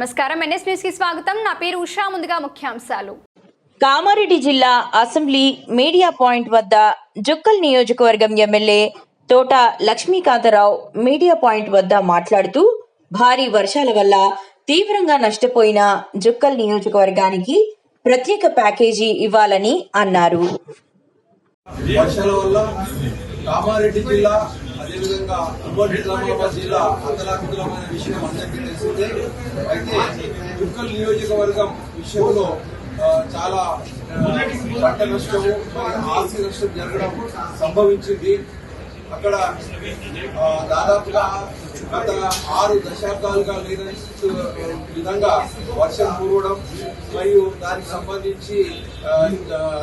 నమస్కారం. ఎన్ఎస్ న్యూస్కి స్వాగతం. నా పేరు ఉషా. ముందుగా ముఖ్యాంశాలు. కామారెడ్డి జిల్లా అసెంబ్లీ మీడియా పాయింట్ వద్ద జుక్కల్ నియోజకవర్గం ఎమ్మెల్యే తోట లక్ష్మీకాంతరావు మీడియా పాయింట్ వద్ద మాట్లాడుతూ భారీ వర్షాల వల్ల తీవ్రంగా నష్టపోయిన జుక్కల్ నియోజకవర్గానికి ప్రత్యేక ప్యాకేజీ ఇవ్వాలని అన్నారు. వర్షాల వల్ల కామారెడ్డి జిల్లా అదేవిధంగా ఉమ్మడి నిజామాబాద్ జిల్లా అతలాకుతలమైన విషయం అందరికీ తెలిసిందే. అయితే దుర్గల్ నియోజకవర్గం విషయంలో చాలా పంట నష్టము ఆస్తి నష్టం జరగడం సంభవించింది. అక్కడ దాదాపుగా గత ఆరు దశాబ్దాలుగా లేని విధంగా వర్షం కురవడం మరియు దానికి సంబంధించి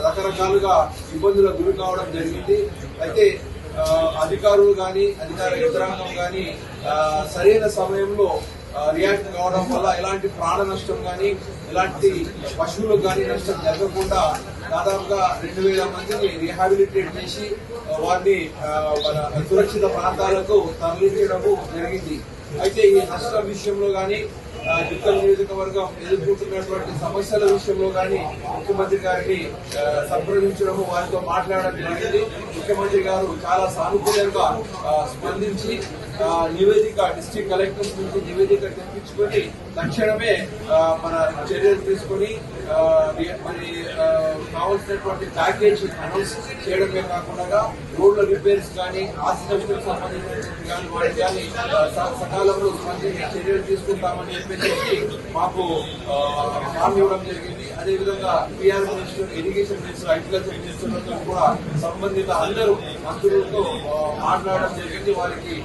రకరకాలుగా ఇబ్బందులకు గురి కావడం జరిగింది. అయితే అధికారులు కానీ అధికార యంత్రాంగం కానీ సరైన సమయంలో రియాక్ట్ కావడం వల్ల ఎలాంటి ప్రాణ నష్టం కానీ ఎలాంటి పశువులకు కానీ నష్టం జరగకుండా దాదాపుగా రెండు వేల మందిని రీహాబిలిటేట్ చేసి వారిని మన సురక్షిత ప్రాంతాలకు తరలించడం జరిగింది. అయితే ఈ నష్టం విషయంలో కానీ జిక్కల్ నియోజకవర్గం ఎదుర్కొంటున్నటువంటి సమస్యల విషయంలో కానీ ముఖ్యమంత్రి గారిని సంప్రదించడము వారితో మాట్లాడడం జరిగింది. ముఖ్యమంత్రి గారు చాలా సానుకూలంగా స్పందించి నివేదిక డిస్టిక్ కలెక్టర్స్ నుంచి నివేదిక తెప్పించుకొని తక్షణమే మన చర్యలు తీసుకొని మరి కావాల్సినటువంటి ప్యాకేజ్ అనౌన్స్ చేయడమే కాకుండా రోడ్ల రిపేర్స్ కానీ ఆస్తి నష్టం సంబంధించినటువంటి కానీ వాటికి కానీ సకాలంలో స్పందించి చర్యలు తీసుకుంటామని చెప్పేసి మాకు హామీ ఇవ్వడం జరిగింది. అదేవిధంగా PR minister irrigation minister agriculture మినిస్టర్లతో కూడా సంబంధిత అందరూ మంత్రులతో మాట్లాడడం జరిగింది. వారికి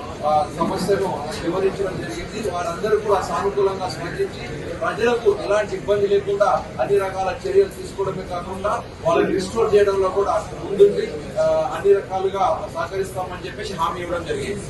సమస్యను వివరించడం జరిగింది. వారందరూ కూడా సానుకూలంగా స్పందించి ప్రజలకు ఎలాంటి ఇబ్బంది లేకుండా అన్ని రకాల చర్యలు తీసుకోవడమే కాకుండా వాళ్ళని రిస్టోర్ చేయడంలో కూడా ముందుండి అన్ని రకాలుగా సహకరిస్తామని చెప్పేసి హామీ ఇవ్వడం జరిగింది.